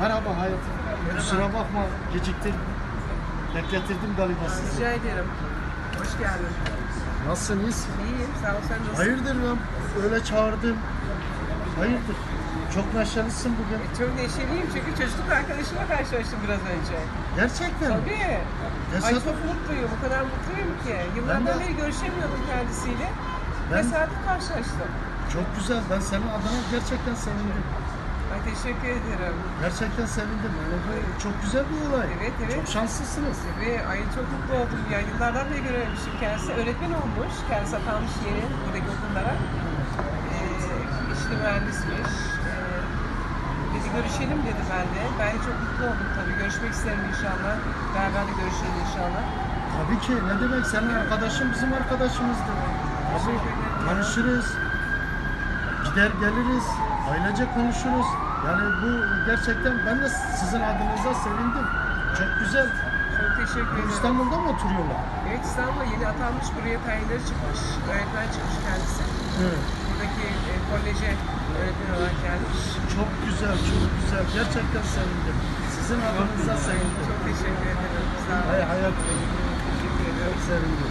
Merhaba hayatım. Kusura bakma geciktirdim. Bekletirdim galiba sizi. Rica ederim. Hoş geldin. Nasılsın iyisin? İyiyim, sağ ol. Sen nasılsın? Hayırdır lan? Öyle çağırdım. Hayırdır? Çok neşelisin bugün. Çok neşeliyim çünkü çocukluk arkadaşımla karşılaştım biraz önce. Gerçekten mi? Tabii. Ay Tesadüf. çok mutluyum. O kadar mutluyum ki. Yıllardan Ben de- beri görüşemiyordum kendisiyle. Ben- Tesadüf karşılaştım. Çok güzel. Ben senin adına gerçekten sevindim. Ay teşekkür ederim. Gerçekten sevindim. Yani bu çok güzel bir olay. Evet, evet. Çok şanslısınız. Ve ay çok mutlu oldum ya. Yıllardan beri görememiştim kendisi. Öğretmen olmuş. Kendisi atanmış yeni buradaki okullara. Ee, işte mühendismiş. Ee, dedi görüşelim dedi ben de. Ben de çok mutlu oldum tabii. Görüşmek isterim inşallah. Beraber de görüşürüz inşallah. Tabii ki. Ne demek? Senin arkadaşın bizim arkadaşımızdır. Ederim. Tanışırız. Gider geliriz. Ailece konuşuruz. Yani bu gerçekten ben de sizin adınıza sevindim. Çok güzel. Çok teşekkür ederim. İstanbul'da mı oturuyorlar? Evet İstanbul'a yeni atanmış. Buraya tayinleri çıkmış. Öğretmen çıkmış kendisi. Evet. Buradaki e, koleje öğretmen olarak gelmiş. Çok güzel, çok güzel. Gerçekten sevindim. Sizin adınıza sevindim. Çok teşekkür ederim. Sağ olun. Hay hayat. Teşekkür ederim. Çok sevindim.